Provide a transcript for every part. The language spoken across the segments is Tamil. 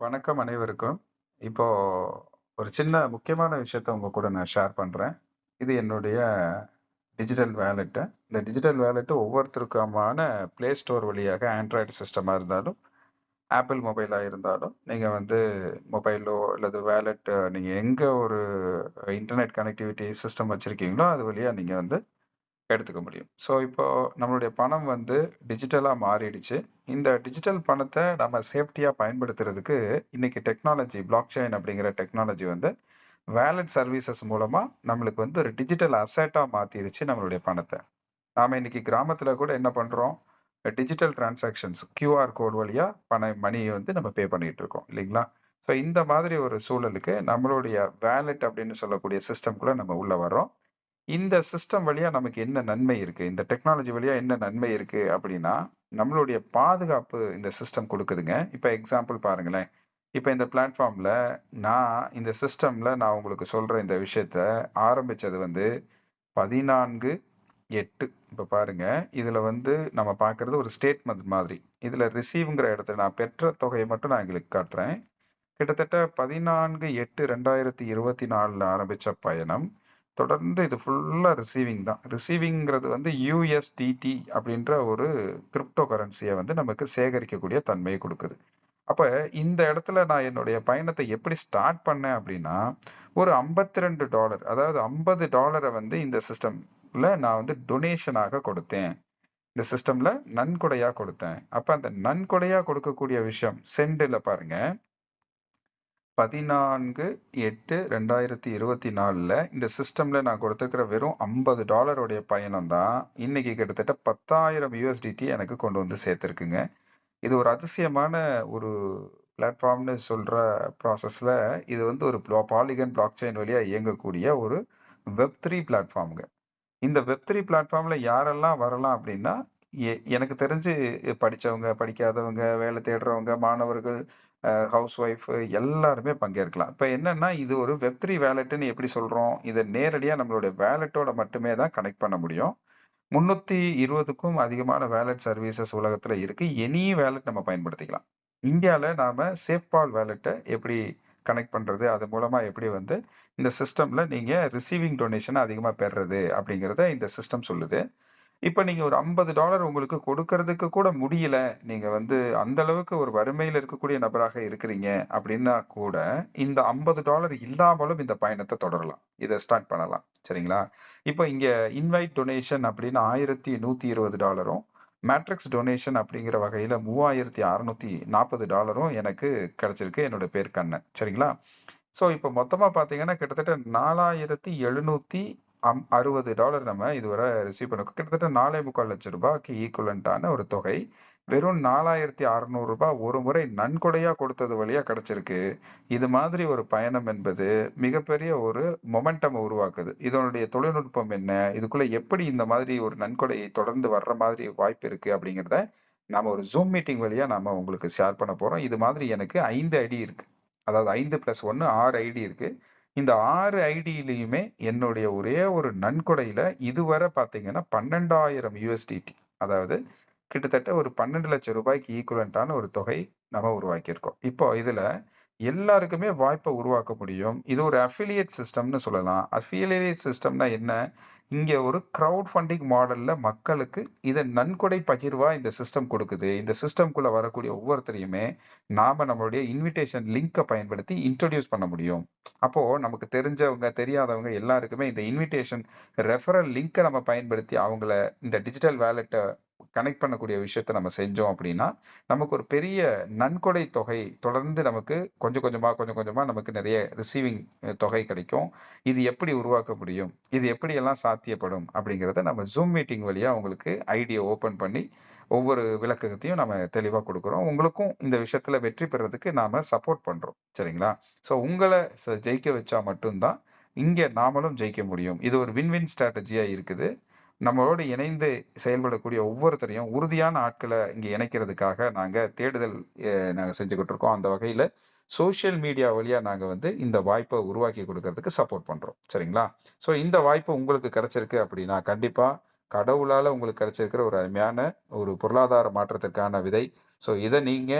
வணக்கம் அனைவருக்கும். இப்போ ஒரு சின்ன முக்கியமான விஷயத்த உங்க கூட நான் ஷேர் பண்றேன். இது என்னுடைய டிஜிட்டல் வேலெட்டு இந்த டிஜிட்டல் வேலெட்டு ஒவ்வொருத்தருக்குமான பிளே ஸ்டோர் வழியாக ஆண்ட்ராய்டு சிஸ்டமா இருந்தாலும், ஆப்பிள் மொபைலாக இருந்தாலும், நீங்கள் வந்து மொபைலோ அல்லது வேலெட்டு நீங்கள் எங்கே ஒரு இன்டர்நெட் கனெக்டிவிட்டி சிஸ்டம் வச்சுருக்கீங்களோ அது வழியாக நீங்கள் வந்து எடுத்துக்க முடியும். ஸோ இப்போ நம்மளுடைய பணம் வந்து டிஜிட்டலாக மாறிடுச்சு. இந்த டிஜிட்டல் பணத்தை நம்ம சேஃப்டியாக பயன்படுத்துறதுக்கு இன்னைக்கு டெக்னாலஜி பிளாக் செயின் அப்படிங்கிற டெக்னாலஜி வந்து வேலட் சர்வீசஸ் மூலமாக நம்மளுக்கு வந்து ஒரு டிஜிட்டல் அசட்டாக மாற்றிடுச்சு நம்மளுடைய பணத்தை நாம் இன்னைக்கு கிராமத்தில் கூட என்ன பண்ணுறோம் டிஜிட்டல் டிரான்சாக்ஷன்ஸ் கியூஆர் கோட் வழியாக பண மணியை வந்து நம்ம பே பண்ணிட்டு இருக்கோம் இல்லைங்களா? ஸோ இந்த மாதிரி ஒரு சூழலுக்கு நம்மளுடைய வேலட் அப்படின்னு சொல்லக்கூடிய சிஸ்டம்குள்ள நம்ம உள்ளே வர்றோம். இந்த சிஸ்டம் வழியா நமக்கு என்ன நன்மை இருக்கு? இந்த டெக்னாலஜி வழியா என்ன நன்மை இருக்கு அப்படின்னா, நம்மளுடைய பாதுகாப்பு இந்த சிஸ்டம் கொடுக்குதுங்க இப்ப எக்ஸாம்பிள் பாருங்களேன். இப்ப இந்த பிளாட்ஃபார்ம்ல நான் இந்த சிஸ்டம்ல நான் உங்களுக்கு சொல்ற இந்த விஷயத்த ஆரம்பிச்சது வந்து 14/8 இப்ப பாருங்க. இதுல வந்து நம்ம பார்க்கிறது ஒரு ஸ்டேட்மெண்ட் மாதிரி. இதுல ரிசீவ்ங்கிற இடத்துல நான் பெற்ற தொகையை மட்டும் நான் எங்களுக்கு காட்டுறேன். கிட்டத்தட்ட 14/8/2024ல ஆரம்பிச்ச பயணம். தொடர்ந்து இது ஃபுல்லாக ரிசீவிங் தான். ரிசீவிங்கிறது வந்து யூஎஸ்டிடி அப்படின்ற ஒரு கிரிப்டோ கரன்சியை வந்து நமக்கு சேகரிக்கக்கூடிய தன்மையை கொடுக்குது அப்போ இந்த இடத்துல நான் என்னுடைய பயணத்தை எப்படி ஸ்டார்ட் பண்ணேன் அப்படின்னா, ஒரு $52 அதாவது $50 வந்து இந்த சிஸ்டம்ல நான் வந்து டொனேஷனாக கொடுத்தேன். இந்த சிஸ்டம்ல நன்கொடையாக கொடுத்தேன். அப்போ அந்த நன்கொடையாக கொடுக்கக்கூடிய விஷயம் சென்ட்ல பதினான்கு எட்டு ரெண்டாயிரத்தி இருபத்தி நாலில் இந்த சிஸ்டமில் நான் கொடுத்துருக்கிற வெறும் ஐம்பது டாலருடைய பயணம் தான் இன்னைக்கு கிட்டத்தட்ட பத்தாயிரம் யூஎஸ்டிடி எனக்கு கொண்டு வந்து சேர்த்துருக்குங்க. இது ஒரு அதிசயமான ஒரு பிளாட்ஃபார்ம்னு சொல்கிற ப்ராசஸில் இது வந்து ஒரு ப்ளா பாலிகன் பிளாக் செயின் வழியாக இயங்கக்கூடிய ஒரு வெப் த்ரீ பிளாட்ஃபார்முங்க இந்த வெப் த்ரீ பிளாட்ஃபார்மில் யாரெல்லாம் வரலாம் அப்படின்னா, எனக்கு தெரிஞ்சு படித்தவங்க படிக்காதவங்க, வேலை தேடுறவங்க, மாணவர்கள், ஹவுஸ் ஒய்ஃப் எல்லாருமே பங்கேற்கலாம். இப்போ என்னன்னா, இது ஒரு வெப் த்ரீ வேலெட்டுன்னு எப்படி சொல்றோம்? இதை நேரடியாக நம்மளுடைய வேலெட்டோட மட்டுமே தான் கனெக்ட் பண்ண முடியும். 320க்கும் அதிகமான வேலெட் சர்வீசஸ் உலகத்துல இருக்கு. எனி வேலெட் நம்ம பயன்படுத்திக்கலாம். இந்தியாவில் நாம சேஃப்பால் வேலெட்டை எப்படி கனெக்ட் பண்றது? அது மூலமா எப்படி வந்து இந்த சிஸ்டம்ல நீங்க ரிசீவிங் டொனேஷன் அதிகமா பெறுறது அப்படிங்கிறத இந்த சிஸ்டம் சொல்லுது. இப்ப நீங்க ஒரு $50 உங்களுக்கு கொடுக்கறதுக்கு கூட முடியல. நீங்க வந்து அந்த அளவுக்கு ஒரு வறுமையில இருக்கக்கூடிய நபராக இருக்கிறீங்க அப்படின்னா கூட, இந்த $50 இல்லாமலும் இந்த பயணத்த தொடரலாம். இத ஸ்டார்ட் பண்ணலாம். சரிங்களா? இப்ப இங்க இன்வைட் டொனேஷன் அப்படின்னு $1120ம், மேட்ரிக்ஸ் டொனேஷன் அப்படிங்கிற வகையில $3640ம் எனக்கு கிடைச்சிருக்கு. என்னோட பேர் கண்ணன். சரிங்களா? ஸோ இப்ப மொத்தமா பார்த்தீங்கன்னா, கிட்டத்தட்ட $4,760 நம்ம இதுவரை ரிசீவ் பண்ணிருக்கோம். கிட்டத்தட்ட ரூ. 4,25,00,000க்கு ஈக்குவலன்ட்டான ஒரு தொகை. வெறும் ரூ. 4,600 ஒரு முறை நன்கொடையா கொடுத்தது வழியா கிடைச்சிருக்கு. இது மாதிரி ஒரு பயணம் என்பது மிகப்பெரிய ஒரு மொமெண்டம் உருவாக்குது. இதனுடைய தொழில்நுட்பம் என்ன? இதுக்குள்ள எப்படி இந்த மாதிரி ஒரு நன்கொடை தொடர்ந்து வர்ற மாதிரி வாய்ப்பு இருக்கு அப்படிங்கிறத, நாம ஒரு ஜூம் மீட்டிங் வழியா நாம உங்களுக்கு ஷேர் பண்ண போறோம். இது மாதிரி எனக்கு ஐந்து ஐடி இருக்கு. அதாவது 5+1 6 ஐடி இருக்கு. இந்த ஆறு ஐடியிலையுமே என்னுடைய ஒரே ஒரு நன்கொடையில இதுவரை பார்த்தீங்கன்னா பன்னெண்டாயிரம் யூஎஸ்டிடி அதாவது கிட்டத்தட்ட ஒரு ரூ. 12,00,000க்கு ஈக்குவலன்ட்டான ஒரு தொகை நம்ம உருவாக்கியிருக்கோம். இப்போ இதுல எல்லாருக்குமே வாய்ப்பை உருவாக்க முடியும். இது ஒரு அஃபிலியேட் சிஸ்டம்னு சொல்லலாம். அஃபிலியேட் சிஸ்டம்னா என்ன? இங்க ஒரு க்ரௌட் ஃபண்டிங் மாடல்ல மக்களுக்கு இதை நன்கொடை பகிர்வா இந்த சிஸ்டம் கொடுக்குது. இந்த சிஸ்டம்குள்ள வரக்கூடிய ஒவ்வொருத்தரையுமே நாம நம்மளுடைய இன்விடேஷன் லிங்கை பயன்படுத்தி இன்ட்ரடியூஸ் பண்ண முடியும். அப்போ நமக்கு தெரிஞ்சவங்க, தெரியாதவங்க எல்லாருக்குமே இந்த இன்விடேஷன் ரெஃபரல் லிங்கை நம்ம பயன்படுத்தி அவங்கள இந்த டிஜிட்டல் வேலெட்டை கனெக்ட் பண்ணக்கூடிய விஷயத்த நம்ம செஞ்சோம் அப்படின்னா, நமக்கு ஒரு பெரிய நன்கொடை தொகை தொடர்ந்து நமக்கு கொஞ்சம் கொஞ்சமாக கொஞ்சம் கொஞ்சமாக நமக்கு நிறைய ரிசீவிங் தொகை கிடைக்கும். இது எப்படி உருவாக்க முடியும்? இது எப்படியெல்லாம் சாத்தியப்படும்? அப்படிங்கிறத நம்ம ஜூம் மீட்டிங் வழியா உங்களுக்கு ஐடியா ஓப்பன் பண்ணி, ஒவ்வொரு விளக்கத்தையும் நம்ம தெளிவாக கொடுக்குறோம் உங்களுக்கும் இந்த விஷயத்துல வெற்றி பெறதுக்கு நாம சப்போர்ட் பண்றோம். சரிங்களா? ஸோ உங்களை ச ஜெயிக்க வச்சா மட்டும்தான் இங்கே நாமளும் ஜெயிக்க முடியும். இது ஒரு வின் வின் ஸ்ட்ராட்டஜியாக இருக்குது. நம்மளோடு இணைந்து செயல்படக்கூடிய ஒவ்வொருத்தரையும் உறுதியான ஆட்களை இங்க இணைக்கிறதுக்காக நாங்க தேடுதல் நாங்கள் நாங்க செஞ்சுகிட்டு இருக்கோம். அந்த வகையில சோசியல் மீடியா வழியா நாங்க வந்து இந்த வாய்ப்பை உருவாக்கி கொடுக்கறதுக்கு சப்போர்ட் பண்றோம். சரிங்களா? ஸோ இந்த வாய்ப்பு உங்களுக்கு கிடைச்சிருக்கு அப்படின்னா, கண்டிப்பா கடவுளால உங்களுக்கு கிடைச்சிருக்கிற ஒரு அருமையான ஒரு பொருளாதார மாற்றத்திற்கான விதை. ஸோ இதை நீங்க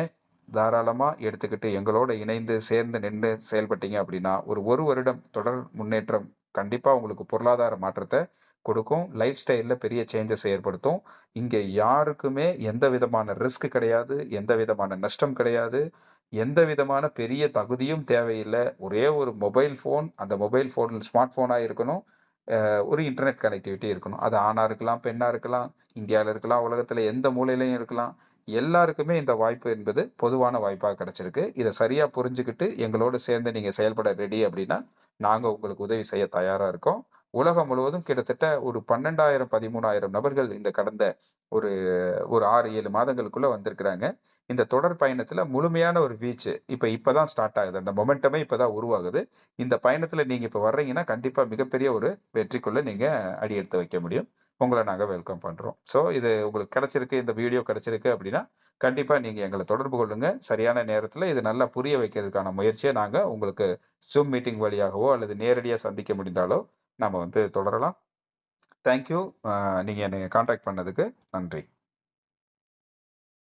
தாராளமா எடுத்துக்கிட்டு எங்களோட இணைந்து சேர்ந்து நின்று செயல்பட்டீங்க அப்படின்னா ஒரு ஒரு வருடம் தொடர் முன்னேற்றம் கண்டிப்பா உங்களுக்கு பொருளாதார மாற்றத்தை கொடுக்கும். லைஃப் ஸ்டைலில் பெரிய சேஞ்சஸ் ஏற்படுத்தும். இங்கே யாருக்குமே எந்த விதமான ரிஸ்க் கிடையாது எந்த விதமான நஷ்டம் கிடையாது எந்த விதமான பெரிய தகுதியும் தேவையில்லை. ஒரே ஒரு மொபைல் ஃபோன் அந்த மொபைல் ஃபோன் ஸ்மார்ட் ஃபோனாக இருக்கணும். ஒரு இன்டர்நெட் கனெக்டிவிட்டி இருக்கணும். அது ஆணாக இருக்கலாம் பெண்ணாக இருக்கலாம் இந்தியாவில் இருக்கலாம் உலகத்தில் எந்த மூலையிலையும் இருக்கலாம். எல்லாருக்குமே இந்த வாய்ப்பு என்பது பொதுவான வாய்ப்பாக கிடைச்சிருக்கு. இதை சரியாக புரிஞ்சுக்கிட்டு எங்களோடு சேர்ந்து நீங்கள் செயல்பட ரெடி அப்படின்னா நாங்கள் உங்களுக்கு உதவி செய்ய தயாராக இருக்கோம். உலகம் முழுவதும் கிட்டத்தட்ட ஒரு பன்னெண்டாயிரம் பதிமூணாயிரம் நபர்கள் இந்த கடந்த ஒரு ஒரு ஆறு ஏழு மாதங்களுக்குள்ள வந்திருக்கிறாங்க. இந்த தொடர் பயணத்துல முழுமையான ஒரு வீச்சு இப்ப இப்பதான் ஸ்டார்ட் ஆகுது. அந்த மொமெண்டமே இப்பதான் உருவாகுது. இந்த பயணத்துல நீங்க இப்ப வர்றீங்கன்னா கண்டிப்பா மிகப்பெரிய ஒரு வெற்றிக்குள்ள நீங்க அடியெடுத்து வைக்க முடியும். உங்களை நாங்கள் வெல்கம் பண்றோம். ஸோ இது உங்களுக்கு கிடைச்சிருக்கு இந்த வீடியோ கிடைச்சிருக்கு அப்படின்னா கண்டிப்பா நீங்க எங்களை தொடர்பு கொள்ளுங்க. சரியான நேரத்துல இது நல்லா புரிய வைக்கிறதுக்கான முயற்சியை நாங்கள் உங்களுக்கு ஜூம் மீட்டிங் வழியாகவோ அல்லது நேரடியாக சந்திக்க முடிந்தாலோ நம்ம வந்து தொடரலாம். தேங்க்யூ நீங்கள் என்னை காண்டாக்ட் பண்ணதுக்கு நன்றி.